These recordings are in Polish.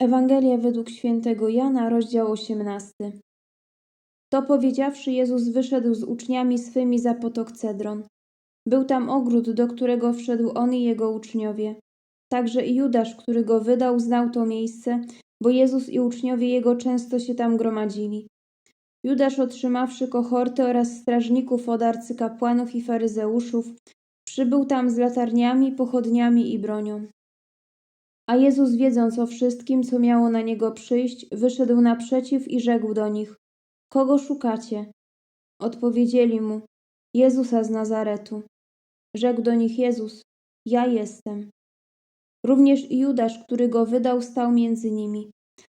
Ewangelia według świętego Jana, rozdział 18. To powiedziawszy, Jezus wyszedł z uczniami swymi za potok Cedron. Był tam ogród, do którego wszedł on i jego uczniowie. Także i Judasz, który go wydał, znał to miejsce, bo Jezus i uczniowie jego często się tam gromadzili. Judasz, otrzymawszy kohorty oraz strażników od arcykapłanów i faryzeuszów, przybył tam z latarniami, pochodniami i bronią. A Jezus, wiedząc o wszystkim, co miało na niego przyjść, wyszedł naprzeciw i rzekł do nich: Kogo szukacie? Odpowiedzieli mu: Jezusa z Nazaretu. Rzekł do nich Jezus: Ja jestem. Również Judasz, który go wydał, stał między nimi.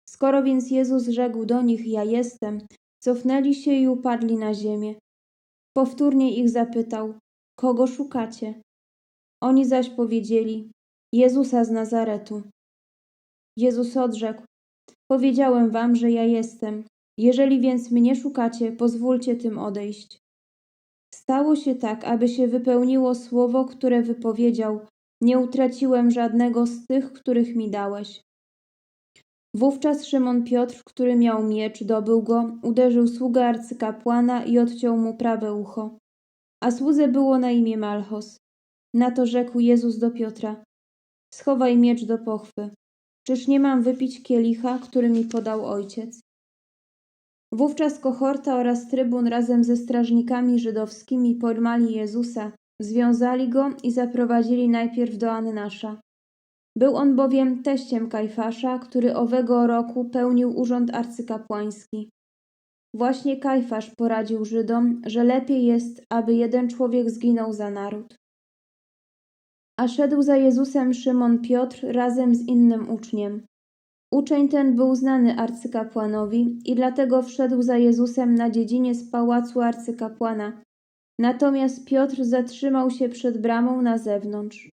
Skoro więc Jezus rzekł do nich: Ja jestem, cofnęli się i upadli na ziemię. Powtórnie ich zapytał: Kogo szukacie? Oni zaś powiedzieli: Jezusa z Nazaretu. Jezus odrzekł: Powiedziałem wam, że ja jestem. Jeżeli więc mnie szukacie, pozwólcie tym odejść. Stało się tak, aby się wypełniło słowo, które wypowiedział: Nie utraciłem żadnego z tych, których mi dałeś. Wówczas Szymon Piotr, który miał miecz, dobył go, uderzył sługę arcykapłana i odciął mu prawe ucho. A słudze było na imię Malchos. Na to rzekł Jezus do Piotra: Schowaj miecz do pochwy. Czyż nie mam wypić kielicha, który mi podał ojciec? Wówczas kohorta oraz trybun razem ze strażnikami żydowskimi pojmali Jezusa, związali go i zaprowadzili najpierw do Annasza. Był on bowiem teściem Kajfasza, który owego roku pełnił urząd arcykapłański. Właśnie Kajfasz poradził Żydom, że lepiej jest, aby jeden człowiek zginął za naród. A szedł za Jezusem Szymon Piotr razem z innym uczniem. Uczeń ten był znany arcykapłanowi i dlatego wszedł za Jezusem na dziedzinie z pałacu arcykapłana. Natomiast Piotr zatrzymał się przed bramą na zewnątrz.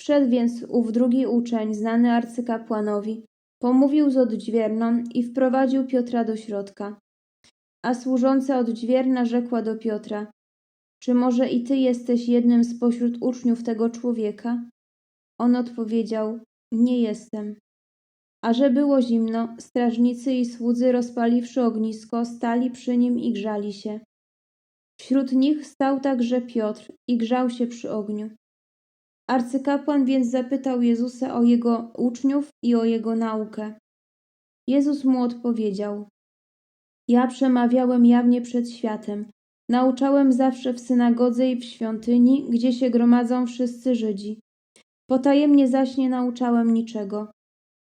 Wszedł więc ów drugi uczeń, znany arcykapłanowi, pomówił z odźwierną i wprowadził Piotra do środka. A służąca odźwierna rzekła do Piotra: Czy może i ty jesteś jednym spośród uczniów tego człowieka? On odpowiedział: Nie jestem. A że było zimno, strażnicy i słudzy, rozpaliwszy ognisko, stali przy nim i grzali się. Wśród nich stał także Piotr i grzał się przy ogniu. Arcykapłan więc zapytał Jezusa o jego uczniów i o jego naukę. Jezus mu odpowiedział: Ja przemawiałem jawnie przed światem. Nauczałem zawsze w synagodze i w świątyni, gdzie się gromadzą wszyscy Żydzi. Potajemnie zaś nie nauczałem niczego.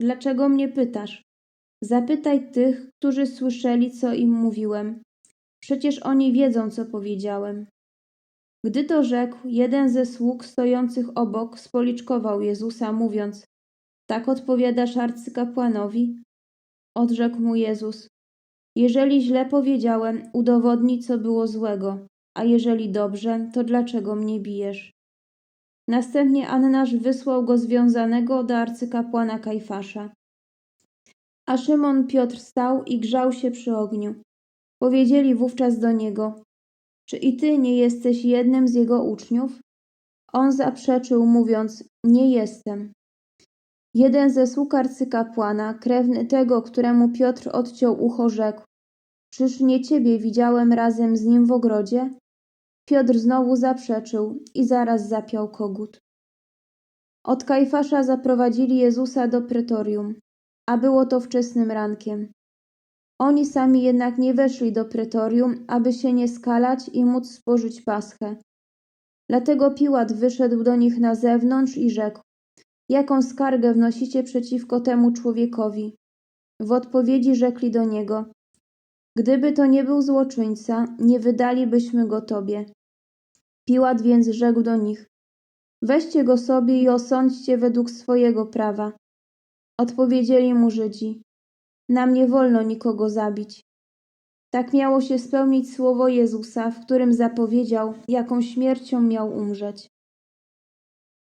Dlaczego mnie pytasz? Zapytaj tych, którzy słyszeli, co im mówiłem. Przecież oni wiedzą, co powiedziałem. Gdy to rzekł, jeden ze sług stojących obok spoliczkował Jezusa, mówiąc: Tak odpowiadasz arcykapłanowi? Odrzekł mu Jezus: Jeżeli źle powiedziałem, udowodnij, co było złego, a jeżeli dobrze, to dlaczego mnie bijesz? Następnie Annasz wysłał go związanego do arcykapłana Kajfasza. A Szymon Piotr stał i grzał się przy ogniu. Powiedzieli wówczas do niego: Czy i ty nie jesteś jednym z jego uczniów? On zaprzeczył, mówiąc: Nie jestem. Jeden ze sług arcykapłana, krewny tego, któremu Piotr odciął ucho, rzekł: Czyż nie ciebie widziałem razem z nim w ogrodzie? Piotr znowu zaprzeczył i zaraz zapiał kogut. Od Kajfasza zaprowadzili Jezusa do pretorium, a było to wczesnym rankiem. Oni sami jednak nie weszli do pretorium, aby się nie skalać i móc spożyć paschę. Dlatego Piłat wyszedł do nich na zewnątrz i rzekł: Jaką skargę wnosicie przeciwko temu człowiekowi? W odpowiedzi rzekli do niego: Gdyby to nie był złoczyńca, nie wydalibyśmy go tobie. Piłat więc rzekł do nich: Weźcie go sobie i osądźcie według swojego prawa. Odpowiedzieli mu Żydzi: Nam nie wolno nikogo zabić. Tak miało się spełnić słowo Jezusa, w którym zapowiedział, jaką śmiercią miał umrzeć.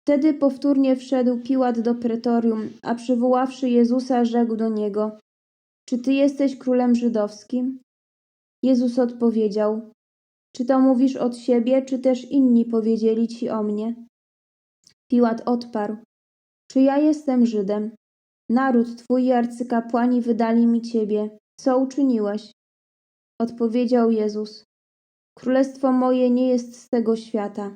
Wtedy powtórnie wszedł Piłat do pretorium, a przywoławszy Jezusa, rzekł do niego: Czy ty jesteś królem żydowskim? Jezus odpowiedział: Czy to mówisz od siebie, czy też inni powiedzieli ci o mnie? Piłat odparł: Czy ja jestem Żydem? Naród twój i arcykapłani wydali mi ciebie. Co uczyniłeś? Odpowiedział Jezus. Królestwo moje nie jest z tego świata.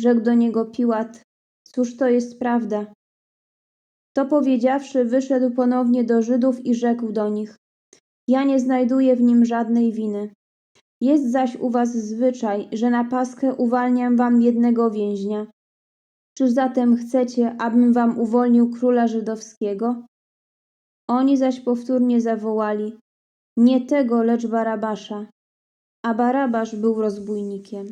Rzekł do niego Piłat: Cóż to jest prawda? To powiedziawszy, wyszedł ponownie do Żydów i rzekł do nich: Ja nie znajduję w nim żadnej winy. Jest zaś u was zwyczaj, że na paskę uwalniam wam jednego więźnia. Czy zatem chcecie, abym wam uwolnił króla żydowskiego? Oni zaś powtórnie zawołali: Nie tego, lecz Barabasza. A Barabasz był rozbójnikiem.